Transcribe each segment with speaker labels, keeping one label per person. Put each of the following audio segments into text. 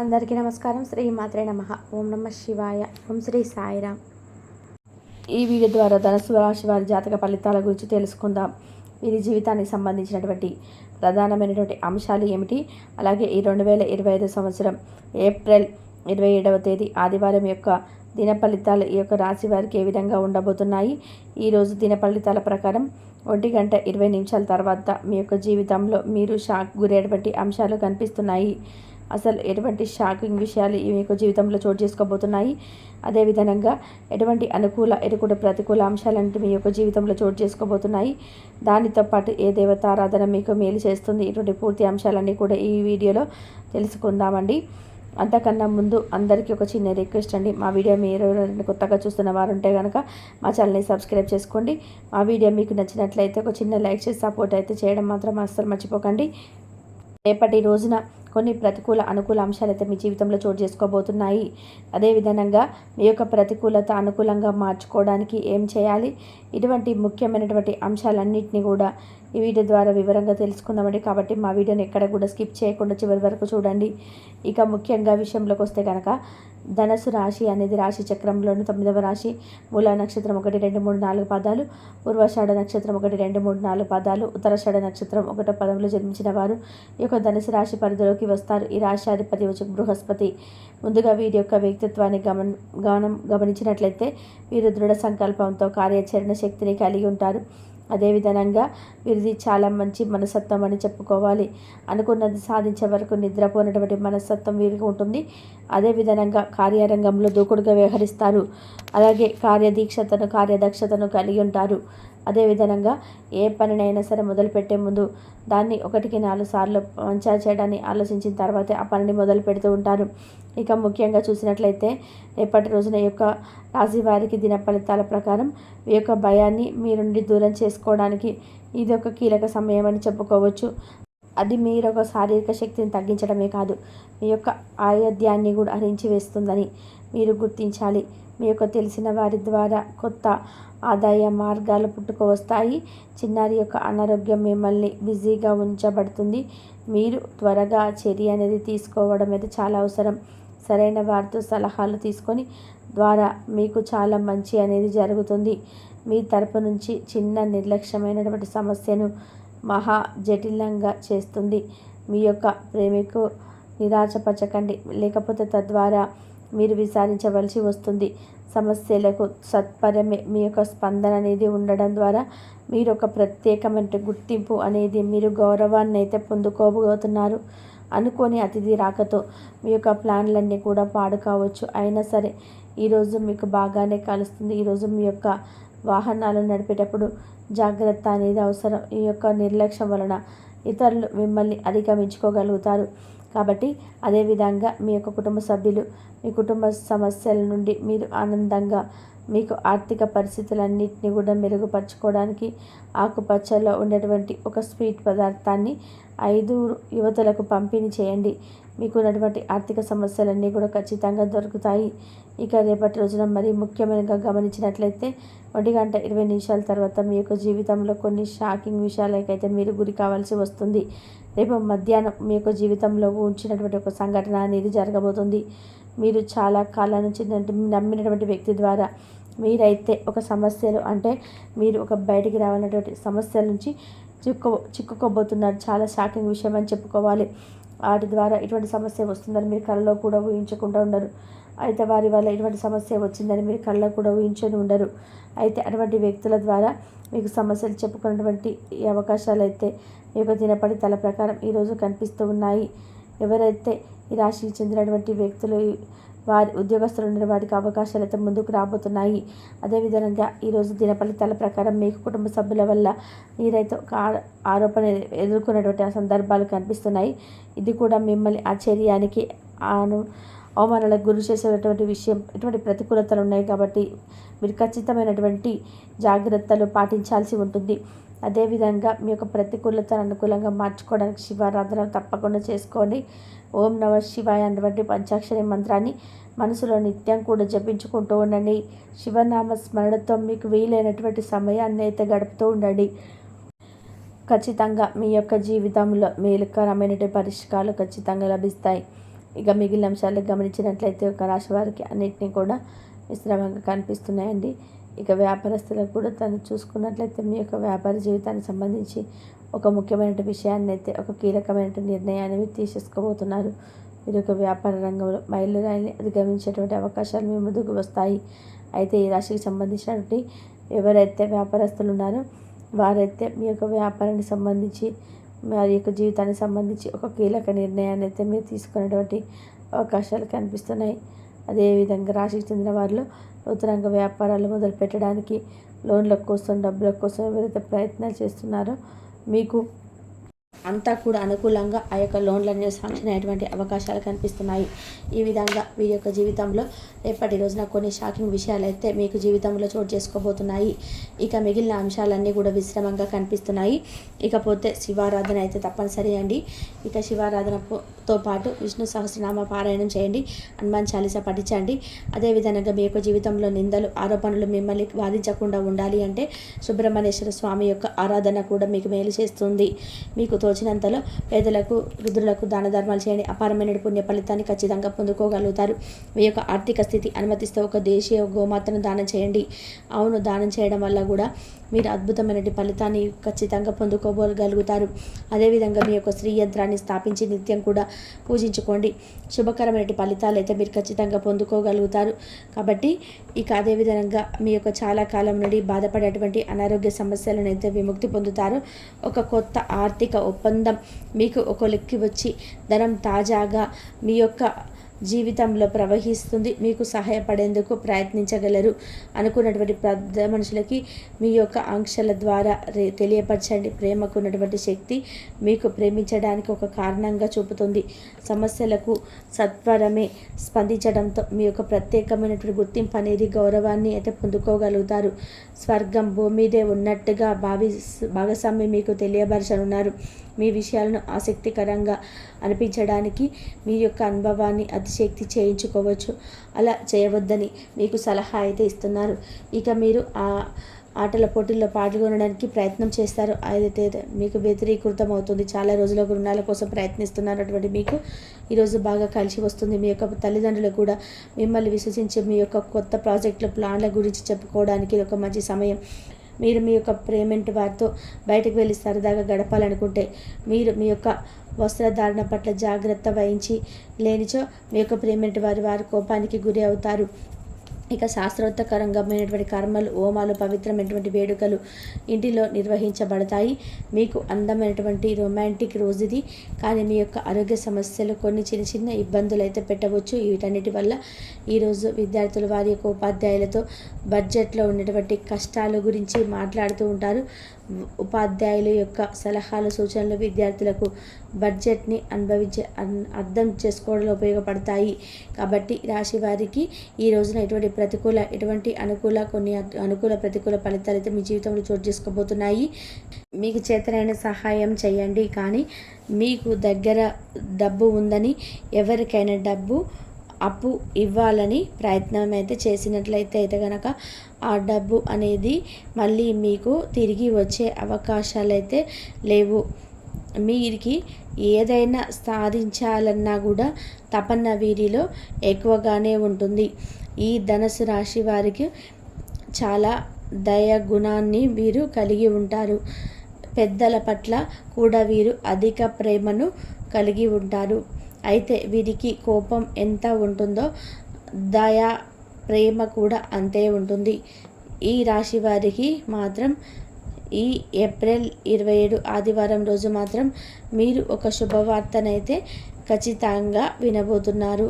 Speaker 1: అందరికీ నమస్కారం. శ్రీ మాత్రే నమ. ఓం నమ శివాయ. ఓం శ్రీ సాయిరామ్ ఈ వీడియో ద్వారా ధనుసు రాశి వారి జాతక ఫలితాల గురించి తెలుసుకుందాం. వీరి జీవితానికి సంబంధించినటువంటి ప్రధానమైనటువంటి అంశాలు ఏమిటి? అలాగే ఈ రెండు వేల ఇరవై ఐదు సంవత్సరం ఏప్రిల్ ఇరవై ఏడవ తేదీ ఆదివారం యొక్క దిన ఫలితాలు ఈ యొక్క రాశి వారికి ఏ విధంగా ఉండబోతున్నాయి? ఈరోజు దిన ఫలితాల ప్రకారం ఒంటి గంట ఇరవై నిమిషాల తర్వాత మీ యొక్క జీవితంలో మీరు షాక్ గురేటువంటి అంశాలు కనిపిస్తున్నాయి. అసలు ఎటువంటి షాకింగ్ విషయాలు ఈ యొక్క జీవితంలో చోటు చేసుకోబోతున్నాయి. అదేవిధంగా ఎటువంటి అనుకూల ఎటువంటి ప్రతికూల అంశాలంటే మీ యొక్క జీవితంలో చోటు చేసుకోబోతున్నాయి. దానితో పాటు ఏ దేవత ఆరాధన మీకు మేలు చేస్తుంది? ఇటువంటి పూర్తి అంశాలన్నీ కూడా ఈ వీడియోలో తెలుసుకుందామండి. అంతకన్నా ముందు అందరికీ ఒక చిన్న రిక్వెస్ట్ అండి. మా వీడియో మీరు కొత్తగా చూస్తున్న వారు ఉంటే కనుక మా ఛానల్ని సబ్స్క్రైబ్ చేసుకోండి. మా వీడియో మీకు నచ్చినట్లయితే ఒక చిన్న లైక్ చేసి సపోర్ట్ అయితే చేయడం మాత్రం అస్సలు మర్చిపోకండి. రేపటి రోజున కొన్ని ప్రతికూల అనుకూల అంశాలు అయితే మీ జీవితంలో చోటు చేసుకోబోతున్నాయి. అదేవిధంగా మీ యొక్క ప్రతికూలత అనుకూలంగా మార్చుకోవడానికి ఏం చేయాలి? ఇటువంటి ముఖ్యమైనటువంటి అంశాలన్నింటినీ కూడా ఈ వీడియో ద్వారా వివరంగా తెలుసుకుందామండి. కాబట్టి మా వీడియోని ఎక్కడ కూడా స్కిప్ చేయకుండా చివరి వరకు చూడండి. ఇక ముఖ్యంగా విషయంలోకి వస్తే కనుక ధనసు రాశి అనేది రాశి చక్రంలోని తొమ్మిదవ రాశి. మూల నక్షత్రం ఒకటి రెండు మూడు నాలుగు పదాలు. పూర్వషాఢ నక్షత్రం ఒకటి రెండు మూడు నాలుగు పదాలు. ఉత్తరషాఢ నక్షత్రం ఒకటో పదంలో జన్మించిన వారు. ఈ యొక్క ధనుసు రాశి పరిధిలోకి వస్తారు. ఈ రాశి అధిపతి వచ్చి బృహస్పతి. ముందుగా వీరి యొక్క వ్యక్తిత్వాన్ని గమన గమనం గమనించినట్లయితే వీరు దృఢ సంకల్పంతో కార్యాచరణ శక్తిని కలిగి ఉంటారు. అదేవిధంగా వీరిది చాలా మంచి మనస్తత్వం అని చెప్పుకోవాలి. అనుకున్నది సాధించే వరకు నిద్రపోయినటువంటి మనస్తత్వం వీరికి ఉంటుంది. అదేవిధంగా కార్యరంగంలో దూకుడుగా వ్యవహరిస్తారు. అలాగే కార్యదీక్షతను కార్యదక్షతను కలిగి ఉంటారు. అదేవిధంగా ఏ పనినైనా సరే మొదలుపెట్టే ముందు దాన్ని ఒకటికి నాలుగు సార్లు మంచిగా చేయడాన్ని ఆలోచించిన తర్వాతే ఆ పనిని మొదలు పెడుతూ ఉంటారు. ఇక ముఖ్యంగా చూసినట్లయితే రేపటి రోజున యొక్క రాశి వారికి దిన ఫలితాల ప్రకారం మీ యొక్క భయాన్ని మీ నుండి దూరం చేసుకోవడానికి ఇది ఒక కీలక సమయం అని చెప్పుకోవచ్చు. అది మీరు ఒక శారీరక శక్తిని తగ్గించడమే కాదు మీ యొక్క ఆయోధ్యాన్ని కూడా హరించి వేస్తుందని మీరు గుర్తించాలి. మీ యొక్క తెలిసిన వారి ద్వారా కొత్త ఆదాయ మార్గాలు పుట్టుకువస్తాయి. చిన్నారి యొక్క అనారోగ్యం మిమ్మల్ని బిజీగా ఉంచబడుతుంది. మీరు త్వరగా చర్య అనేది తీసుకోవడం అనేది చాలా అవసరం. సరైన వారితో సలహాలు తీసుకొని ద్వారా మీకు చాలా మంచి అనేది జరుగుతుంది. మీ తరపు నుంచి చిన్న నిర్లక్ష్యమైనటువంటి సమస్యను మహా జటిలంగా చేస్తుంది. మీ యొక్క ప్రేమికు నిరాశపరచకండి. లేకపోతే తద్వారా మీరు విచారించవలసి వస్తుంది. సమస్యలకు సత్పరమే మీ యొక్క స్పందన అనేది ఉండడం ద్వారా మీరు ఒక ప్రత్యేకమైన గుర్తింపు అనేది మీరు గౌరవాన్ని అయితే పొందుకోబోతున్నారు. అనుకోని అతిథి రాకతో మీ యొక్క ప్లాన్లన్నీ కూడా పాడు కావచ్చు అయినా సరే ఈరోజు మీకు బాగానే కలుస్తుంది. ఈరోజు మీ యొక్క వాహనాలు నడిపేటప్పుడు జాగ్రత్త అనేది అవసరం. ఈ యొక్క నిర్లక్ష్యం వలన ఇతరులు మిమ్మల్ని అధిగమించుకోగలుగుతారు. కాబట్టి అదేవిధంగా మీ యొక్క కుటుంబ సభ్యులు మీ కుటుంబ సమస్యల నుండి మీరు ఆనందంగా మీకు ఆర్థిక పరిస్థితులన్నింటినీ కూడా మెరుగుపరచుకోవడానికి ఆకుపచ్చలో ఉండేటువంటి ఒక స్వీట్ పదార్థాన్ని ఐదు యువతలకు పంపిణీ చేయండి. మీకు ఉన్నటువంటి ఆర్థిక సమస్యలన్నీ కూడా ఖచ్చితంగా దొరుకుతాయి. ఇక రేపటి రోజున మరి ముఖ్యమైనగా గమనించినట్లయితే ఒంటి గంట ఇరవై నిమిషాల తర్వాత మీ యొక్క జీవితంలో కొన్ని షాకింగ్ విషయాలకైతే మీరు గురి కావాల్సి వస్తుంది. రేపు మధ్యాహ్నం మీ యొక్క జీవితంలో ఉంచినటువంటి ఒక సంఘటన అనేది జరగబోతుంది. మీరు చాలా కాలం నుంచి నమ్మినటువంటి వ్యక్తి ద్వారా మీరైతే ఒక సమస్యలు అంటే మీరు ఒక బయటికి రావాలన్నటువంటి సమస్యల నుంచి చిక్కు చిక్కుకోబోతున్నారు. చాలా షాకింగ్ విషయం అని చెప్పుకోవాలి. వాటి ద్వారా ఇటువంటి సమస్య వస్తుందని మీరు కళలో కూడా ఊహించకుండా ఉండరు అయితే వారి వల్ల ఎటువంటి సమస్య వచ్చిందని మీరు కళ్ళ కూడా ఊహించని ఉండరు. అయితే అటువంటి వ్యక్తుల ద్వారా మీకు సమస్యలు చెప్పుకున్నటువంటి అవకాశాలు అయితే మీకు దినపడి తల ప్రకారం ఈరోజు కనిపిస్తూ ఉన్నాయి. ఎవరైతే ఈ రాశికి చెందినటువంటి వ్యక్తులు వారి ఉద్యోగస్తులు ఉండే వారికి అవకాశాలు అయితే ముందుకు రాబోతున్నాయి. అదేవిధంగా ఈరోజు దినఫలితాల ప్రకారం మీకు కుటుంబ సభ్యుల వల్ల మీరైతే ఒక ఆరోపణ ఎదుర్కొన్నటువంటి ఆ సందర్భాలు కనిపిస్తున్నాయి. ఇది కూడా మిమ్మల్ని ఆశ్చర్యానికి ఆను అవమానాలకు గురి చేసేటువంటి విషయం ఇటువంటి ప్రతికూలతలు ఉన్నాయి కాబట్టి మీరు ఖచ్చితమైనటువంటి జాగ్రత్తలు పాటించాల్సి ఉంటుంది. అదేవిధంగా మీ యొక్క ప్రతికూలతను అనుకూలంగా మార్చుకోవడానికి శివారాధన తప్పకుండా చేసుకోండి. ఓం నమ శివాయ అన్నటువంటి పంచాక్షరి మంత్రాన్ని మనసులో నిత్యం కూడా జపించుకుంటూ ఉండండి. శివనామ స్మరణతో మీకు వీలైనటువంటి సమయాన్ని అయితే గడుపుతూ ఉండండి. ఖచ్చితంగా మీ యొక్క జీవితంలో మేలుకరమైనటువంటి పరిష్కారాలు ఖచ్చితంగా లభిస్తాయి. ఇక మిగిలిన అంశాలు గమనించినట్లయితే ఒక రాశి వారికి అన్నింటినీ కూడా మిశ్రమంగా కనిపిస్తున్నాయండి. ఇక వ్యాపారస్తులకు కూడా తను చూసుకున్నట్లయితే మీ యొక్క వ్యాపార జీవితానికి సంబంధించి ఒక ముఖ్యమైన విషయాన్ని అయితే ఒక కీలకమైన నిర్ణయాన్ని తీసేసుకోబోతున్నారు. మీరు ఒక వ్యాపార రంగంలో మైలురాయిని అధిగమించేటువంటి అవకాశాలు మీ ముందుకు వస్తాయి. అయితే ఈ రాశికి సంబంధించినటువంటి ఎవరైతే వ్యాపారస్తులు ఉన్నారో వారైతే మీ యొక్క వ్యాపారానికి సంబంధించి వారి యొక్క జీవితానికి సంబంధించి ఒక కీలక నిర్ణయాన్ని అయితే మీరు తీసుకునేటువంటి అవకాశాలు కనిపిస్తున్నాయి. అదేవిధంగా రాశికి చెందిన వారిలో నూతనంగా వ్యాపారాలు మొదలు పెట్టడానికి లోన్ల కోసం డబ్బుల కోసం ఎవరైతే ప్రయత్నాలు చేస్తున్నారో మీకు అంతా కూడా అనుకూలంగా ఆ యొక్క లోన్లన్నీ శాంక్షన్ అయ్యేటువంటి అవకాశాలు కనిపిస్తున్నాయి. ఈ విధంగా వీరి యొక్క జీవితంలో రేపటి రోజున కొన్ని షాకింగ్ విషయాలు అయితే మీకు జీవితంలో చోటు చేసుకోబోతున్నాయి. ఇక మిగిలిన అంశాలన్నీ కూడా విశ్రమంగా కనిపిస్తున్నాయి. ఇకపోతే శివారాధన అయితే తప్పనిసరి అండి. ఇక తో పాటు విష్ణు సహస్రనామ పారాయణం చేయండి. హనుమాన్ చాలీస పఠించండి. అదేవిధంగా మీ యొక్క జీవితంలో నిందలు ఆరోపణలు మిమ్మల్ని బాధించకుండా ఉండాలి అంటే సుబ్రహ్మణ్యేశ్వర స్వామి యొక్క ఆరాధన కూడా మీకు మేలు చేస్తుంది. మీకు తోచినంతలో పేదలకు వృద్ధులకు దాన ధర్మాలు చేయండి. అపారమైన పుణ్య ఫలితాన్ని ఖచ్చితంగా పొందుకోగలుగుతారు. మీ యొక్క ఆర్థిక స్థితి అనుమతిస్తే ఒక దేశీయ గోమాతను దానం చేయండి. అవును దానం చేయడం వల్ల కూడా మీరు అద్భుతమైన ఫలితాన్ని ఖచ్చితంగా పొందుకోగలుగుతారు. అదేవిధంగా మీ యొక్క స్త్రీ యంత్రాన్ని స్థాపించి నిత్యం కూడా పూజించుకోండి. శుభకరమైన ఫలితాలు అయితే మీరు ఖచ్చితంగా పొందుకోగలుగుతారు. కాబట్టి ఇక అదేవిధంగా మీ యొక్క చాలా కాలం నుండి బాధపడేటువంటి అనారోగ్య సమస్యలను అయితే విముక్తి పొందుతారు. ఒక కొత్త ఆర్థిక ఒప్పందం మీకు ఒక లెక్కి వచ్చి ధనం తాజాగా మీ యొక్క జీవితంలో ప్రవహిస్తుంది. మీకు సహాయపడేందుకు ప్రయత్నించగలరు అనుకున్నటువంటి పెద్ద మనుషులకి మీ యొక్క ఆంక్షల ద్వారా రే తెలియపరచండి. ప్రేమకు ఉన్నటువంటి శక్తి మీకు ప్రేమించడానికి ఒక కారణంగా చూపుతుంది. సమస్యలకు సత్వరమే స్పందించడంతో మీ యొక్క ప్రత్యేకమైనటువంటి గుర్తింపు అనేది గౌరవాన్ని అయితే పొందుకోగలుగుతారు. స్వర్గం భూమిదే ఉన్నట్టుగా భావి భాగస్వామి మీకు తెలియపరచనున్నారు. మీ విషయాలను ఆసక్తికరంగా అనిపించడానికి మీ యొక్క అనుభవాన్ని అతిశక్తి చేయించుకోవచ్చు. అలా చేయవద్దని మీకు సలహా అయితే ఇస్తున్నారు. ఇక మీరు ఆ ఆటల పోటీల్లో పాల్గొనడానికి ప్రయత్నం చేస్తారు. అయితే మీకు వ్యతిరేకృతం అవుతుంది చాలా రోజుల రుణాల కోసం ప్రయత్నిస్తున్నటువంటి మీకు ఈరోజు బాగా కలిసి వస్తుంది. మీ యొక్క తల్లిదండ్రులు కూడా మిమ్మల్ని విశ్వసించే మీ యొక్క కొత్త ప్రాజెక్టుల ప్లాన్ల గురించి చెప్పుకోవడానికి ఇది ఒక మంచి సమయం. మీరు మీ యొక్క ప్రేమెంట్ వారితో బయటకు వెళ్ళి సరదాగా గడపాలనుకుంటే మీరు మీ యొక్క వస్త్రధారణ పట్ల జాగ్రత్త వహించి లేనిచో మీ యొక్క ప్రేమెంట్ వారి వారి కోపానికి గురి అవుతారు. ఇక శాస్త్రోత్తకరంగమైనటువంటి కర్మలు హోమాలు పవిత్రమైనటువంటి వేడుకలు ఇంటిలో నిర్వహించబడతాయి. మీకు అందమైనటువంటి రొమాంటిక్ రోజు ఇది. కానీ మీ యొక్క ఆరోగ్య సమస్యలు కొన్ని చిన్న చిన్న ఇబ్బందులు అయితే పెట్టవచ్చు. వీటన్నిటి వల్ల ఈరోజు విద్యార్థులు వారి యొక్క ఉపాధ్యాయులతో బడ్జెట్లో ఉన్నటువంటి కష్టాల గురించి మాట్లాడుతూ ఉంటారు. ఉపాధ్యాయుల యొక్క సలహాలు సూచనలు విద్యార్థులకు బడ్జెట్ని అనుభవించే అర్థం చేసుకోవడంలో ఉపయోగపడతాయి. కాబట్టి రాశి వారికి ఈ రోజున ఎటువంటి ప్రతికూల ఎటువంటి అనుకూల కొన్ని అనుకూల ప్రతికూల ఫలితాలు అయితే మీ జీవితంలో చోటు చేసుకోబోతున్నాయి. మీకు చేతనైన సహాయం చేయండి. కానీ మీకు దగ్గర డబ్బు ఉందని ఎవరికైనా డబ్బు అప్పు ఇవ్వాలని ప్రయత్నం అయితే చేసినట్లయితే అయితే కనుక ఆ డబ్బు అనేది మళ్ళీ మీకు తిరిగి వచ్చే అవకాశాలు అయితే లేవు. మీరికి ఏదైనా సాధించాలన్నా కూడా తపన్న వీరిలో ఎక్కువగానే ఉంటుంది. ఈ ధనసు రాశి వారికి చాలా దయ గుణాన్ని వీరు కలిగి ఉంటారు. పెద్దల పట్ల కూడా వీరు అధిక ప్రేమను కలిగి ఉంటారు. అయితే వీరికి కోపం ఎంత ఉంటుందో దయ ప్రేమ కూడా అంతే ఉంటుంది. ఈ రాశి వారికి మాత్రం ఈ ఏప్రిల్ ఇరవై ఏడు ఆదివారం రోజు మాత్రం మీరు ఒక శుభవార్తనైతే ఖచ్చితంగా వినబోతున్నారు.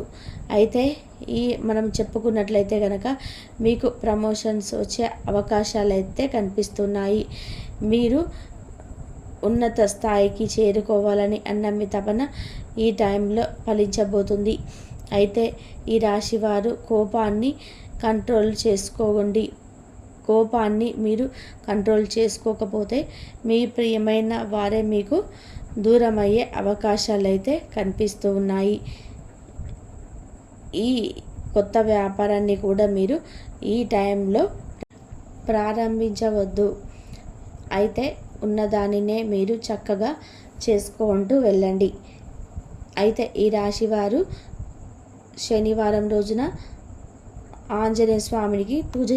Speaker 1: అయితే ఈ మనం చెప్పుకున్నట్లయితే కనుక మీకు ప్రమోషన్స్ వచ్చే అవకాశాలు అయితే కనిపిస్తున్నాయి. మీరు ఉన్నత స్థాయికి చేరుకోవాలని అన్న మీ తపన ఈ టైంలో ఫలించబోతుంది. అయితే ఈ రాశి వారు కోపాన్ని కంట్రోల్ చేసుకోండి. కోపాన్ని మీరు కంట్రోల్ చేసుకోకపోతే మీ ప్రియమైన వారే మీకు దూరమయ్యే అవకాశాలు అయితే కనిపిస్తూ ఉన్నాయి. ఈ కొత్త వ్యాపారాన్ని కూడా మీరు ఈ టైంలో ప్రారంభించవద్దు. అయితే ఉన్నదానినే మీరు చక్కగా చేసుకుంటూ వెళ్ళండి. అయితే ఈ రాశి వారు శనివారం రోజున ఆంజనేయ స్వామికి పూజ